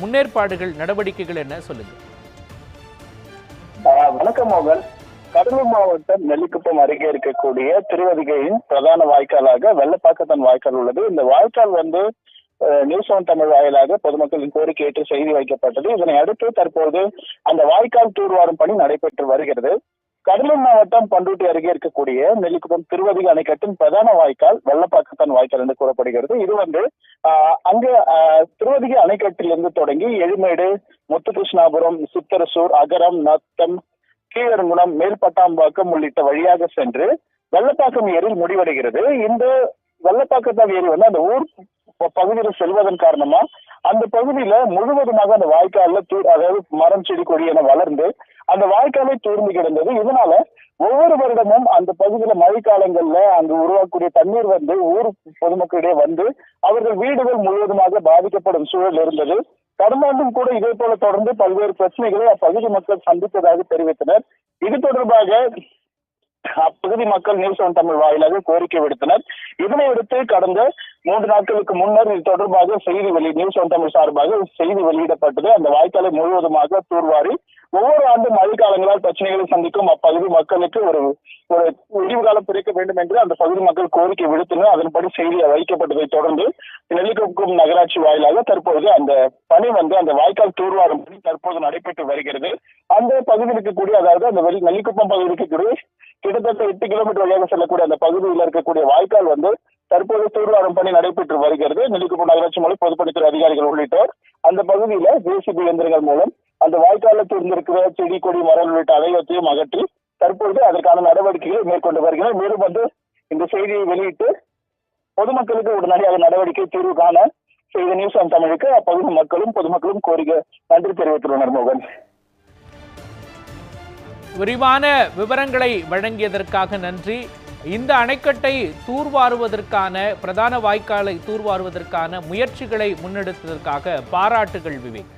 முன்னேற்பாடுகள் நடவடிக்கைகள் என்ன? சொல்லுங்க. வணக்கம் மோகன். கடலூர் மாவட்டம் நெல்லிக்குப்பம் அருகே இருக்கக்கூடிய திருவதிகையின் பிரதான வாய்க்காலாக வெள்ளப்பாக்கத்தன் வாய்க்கால் உள்ளது. இந்த வாய்க்கால் வந்து நியூஸ் ஒன் தமிழ் வாயிலாக பொதுமக்களின் கோரிக்கை ஏற்று செய்தி வைக்கப்பட்டது. இதனை அடுத்து தற்போது அந்த வாய்க்கால் தூர்வாரும் பணி நடைபெற்று வருகிறது. கடலூர் மாவட்டம் பண்ருட்டி அருகே இருக்கக்கூடிய நெல்லிக்குப்பம் திருவதிக அணைக்கட்டின் பிரதான வாய்க்கால் வெள்ளப்பாக்கத்தான் வாய்க்கால் என்று கூறப்படுகிறது. இது வந்து ஆஹ் அங்கு ஆஹ் அணைக்கட்டிலிருந்து தொடங்கி எழுமேடு முத்துகிருஷ்ணாபுரம் சித்தரசூர் அகரம் நத்தம் கீழங்குணம் மேல்பட்டாம்பாக்கம் உள்ளிட்ட வழியாக சென்று வெள்ளப்பாக்கம் ஏரியில் முடிவடைகிறது. இந்த வெள்ளப்பாக்கத்தான் ஏரி வந்து அந்த ஊர் பகுதியில் செல்வதன் காரணமா அந்த பகுதியில முழுவதுமாக அந்த வாய்க்கால்ல தூ- அதாவது மரம் செடி கொடி என வளர்ந்து அந்த வாய்க்காலே தூர்ந்து கிடந்தது. இதனால ஒவ்வொரு வருடமும் அந்த பகுதியில மழைக்காலங்கள்ல அங்கு உருவாக்கக்கூடிய தண்ணீர் வந்து ஊர் பொதுமக்களிடையே வந்து அவர்கள் வீடுகள் முழுவதுமாக பாதிக்கப்படும் சூழல் இருந்தது. கடந்த ஆண்டும் கூட இதே போல தொடர்ந்து பல்வேறு பிரச்சனைகளை அப்பகுதி மக்கள் சந்தித்ததாக தெரிவித்தனர். இது தொடர்பாக அப்பகுதி மக்கள் நியூஸ் ஒன் தமிழ் வாயிலாக கோரிக்கை விடுத்தனர். இதனையடுத்து கடந்த மூன்று நாட்களுக்கு முன்னர் இது தொடர்பாக செய்தி வெளி நியூஸ் ஒன் தமிழ் சார்பாக செய்தி வெளியிடப்பட்டது. அந்த வாய்க்காலை முழுவதுமாக தூர்வாரி ஒவ்வொரு ஆண்டும் மழைக்காலங்களால் பிரச்சனைகளை சந்திக்கும் அப்பகுதி மக்களுக்கு ஒரு ஒரு விடிவு காலம் பிறக்க வேண்டும் என்று அந்த பகுதி மக்கள் கோரிக்கை விடுத்தனர். அதன்படி செய்தி வைக்கப்பட்டதை தொடர்ந்து நெல்லிக்குப்பம் நகராட்சி வாயிலாக தற்போது அந்த பணி வந்து அந்த வாய்க்கால் தூர்வாரும் பணி தற்போது நடைபெற்று வருகிறது. அந்த பகுதியில் இருக்கக்கூடிய அதாவது அந்த வெளி நெல்லிக்குப்பம் பகுதியில் இருக்கக்கூடிய கிட்டத்தட்ட எட்டு கிலோமீட்டர் வழியாக செல்லக்கூடிய அந்த பகுதியில் இருக்கக்கூடிய வாய்க்கால் வந்து தற்போது தூர்வாரும் பணி நடைபெற்று வருகிறது. நெல்லிக்குப்பம் நகராட்சி மூலம் பொதுப்பணித்துறை அதிகாரிகள் உள்ளிட்டோர் அந்த பகுதியில ஜேசிபி இயந்திரங்கள் மூலம் அந்த வாய்க்காலில் தூர்ந்திருக்கிற செடி கொடி மரம் உள்ளிட்ட அனைவற்றையும் அகற்றி தற்பொழுது அதற்கான நடவடிக்கைகளை மேற்கொண்டு வருகிறது மேலும் வந்து இந்த செய்தியை வெளியிட்டு பொதுமக்களுக்கு உடனடியாக நடவடிக்கை தீர்வு காண செய்த நியூஸ் ஆன் தமிழுக்கு அப்பகுதி மக்களும் பொதுமக்களும் கோரிக்கை நன்றி தெரிவித்துள்ளனர் மோகன். விரிவான விவரங்களை வழங்கியதற்காக நன்றி. இந்த அணைக்கட்டை தூர்வாருவதற்கான பிரதான வாய்க்காலை தூர்வாருவதற்கான முயற்சிகளை முன்னெடுத்ததற்காக பாராட்டுகள் விவேக்.